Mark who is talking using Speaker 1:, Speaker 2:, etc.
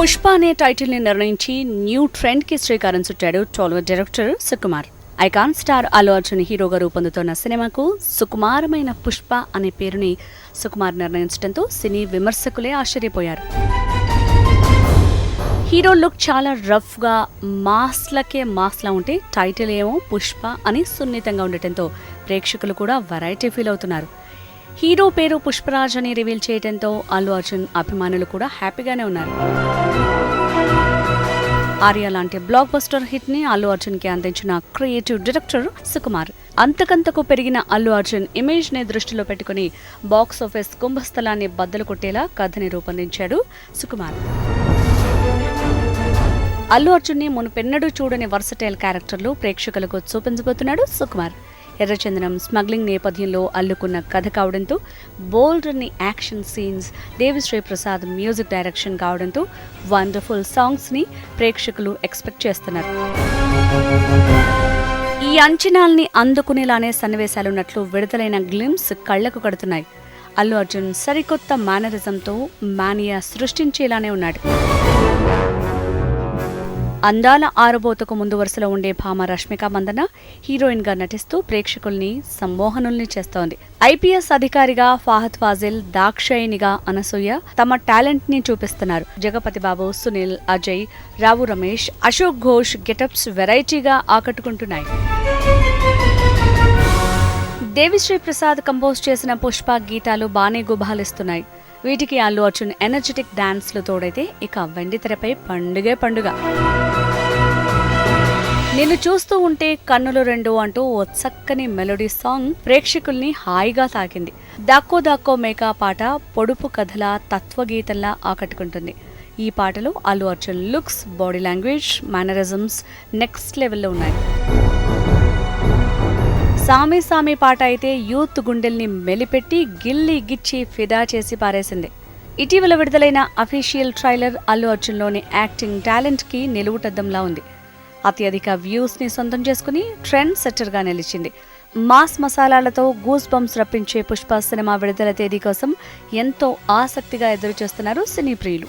Speaker 1: పుష్ప అనే టైటిల్ని నిర్ణయించి న్యూ ట్రెండ్కి శ్రీకారం చుట్టాడు Tollywood director Sukumar. Icon star Allu Arjun హీరోగా రూపొందుతున్న సినిమాకు సుకుమారమైన పుష్ప అనే పేరుని సుకుమార్ నిర్ణయించడంతో సినీ విమర్శకులే ఆశ్చర్యపోయారు. హీరో లుక్ చాలా రఫ్గా మాస్లకే మాస్లా ఉంటే టైటిల్ ఏమో పుష్ప అని సున్నితంగా ఉండటంతో ప్రేక్షకులు కూడా వెరైటీ ఫీల్ అవుతున్నారు. హీరో పేరు పుష్పరాజ్ అని రివీల్ చేయడంతో అల్లు అర్జున్ అభిమానులు కూడా హ్యాపీగానే ఉన్నారు. ఆర్య లాంటి బ్లాక్ బస్టర్ హిట్ని అల్లు అర్జున్కి అందించిన క్రియేటివ్ డైరెక్టర్ సుకుమార్. అంతకంతకు పెరిగిన అల్లు అర్జున్ ఇమేజ్ని దృష్టిలో పెట్టుకుని బాక్స్ ఆఫీస్ కుంభస్థలాన్ని బద్దలు కొట్టేలా కథని రూపొందించాడు సుకుమార్. అల్లు అర్జున్ని మునుపెన్నడూ చూడని వర్సటైల్ క్యారెక్టర్లు ప్రేక్షకులకు చూపించబోతున్నాడు సుకుమార్. ఎర్రచందనం స్మగ్లింగ్ నేపథ్యంలో అల్లుకున్న కథ కావడంతో బోల్డ్ అన్ని action scenes Devisri Prasad music direction కావడంతో వండర్ఫుల్ సాంగ్స్ని ప్రేక్షకులు ఎక్స్పెక్ట్ చేస్తున్నారు. ఈ అంచనాల్ని అందుకునేలానే సన్నివేశాలున్నట్లు విడుదలైన గ్లిమ్స్ కళ్ళకు కడుతున్నాయి. అల్లు అర్జున్ సరికొత్త మేనరిజంతో మానియా సృష్టించేలానే ఉన్నాడు. అందాల ఆరబోతకు ముందు వరుసలో ఉండే భామ రష్మిక మందన హీరోయిన్గా నటిస్తూ ప్రేక్షకుల్ని సమ్మోహనుల్ని చేస్తోంది. ఐపీఎస్ అధికారిగా ఫాహద్ ఫాజిల్ దాక్షాయినిగా అనసూయ తమ టాలెంట్ని చూపిస్తున్నారు. జగపతి బాబు సునీల్ అజయ్ రావు రమేష్ అశోక్ ఘోష్ గెటప్స్ వెరైటీగా ఆకట్టుకుంటున్నాయి. దేవిశ్రీ ప్రసాద్ కంపోజ్ చేసిన పుష్ప గీతాలు బానే గుబాలిస్తున్నాయి వీటికి అల్లు అర్జున్ ఎనర్జెటిక్ డాన్స్లు తోడైతే ఇక వెండితెరపై పండుగే పండుగ. నిన్ను చూస్తూ ఉంటే కన్నులు రెండు అంటూ ఓ చక్కని మెలోడీ సాంగ్ ప్రేక్షకుల్ని హాయిగా తాకింది. దాక్కో దాక్కో మేకా పాట పొడుపు కథల తత్వగీతంలా ఆకట్టుకుంటుంది. ఈ పాటలో Allu Arjun looks body language mannerisms next లెవెల్లో ఉన్నాయి. సామి సామి పాట అయితే యూత్ గుండెల్ని మెలిపెట్టి గిల్లి గిచ్చి ఫిదా చేసి పారేసింది. ఇటీవల విడుదలైన అఫీషియల్ ట్రైలర్ అల్లు అర్జున్లోని యాక్టింగ్ టాలెంట్కి నిలువుటద్దంలా ఉంది. అత్యధిక వ్యూస్ని సొంతం చేసుకుని ట్రెండ్ సెట్టర్గా నిలిచింది. మాస్ మసాలాలతో గూస్ బంప్స్ రప్పించే పుష్ప సినిమా విడుదల తేదీ కోసం ఎంతో ఆసక్తిగా ఎదురుచూస్తున్నారు సినీ ప్రియులు.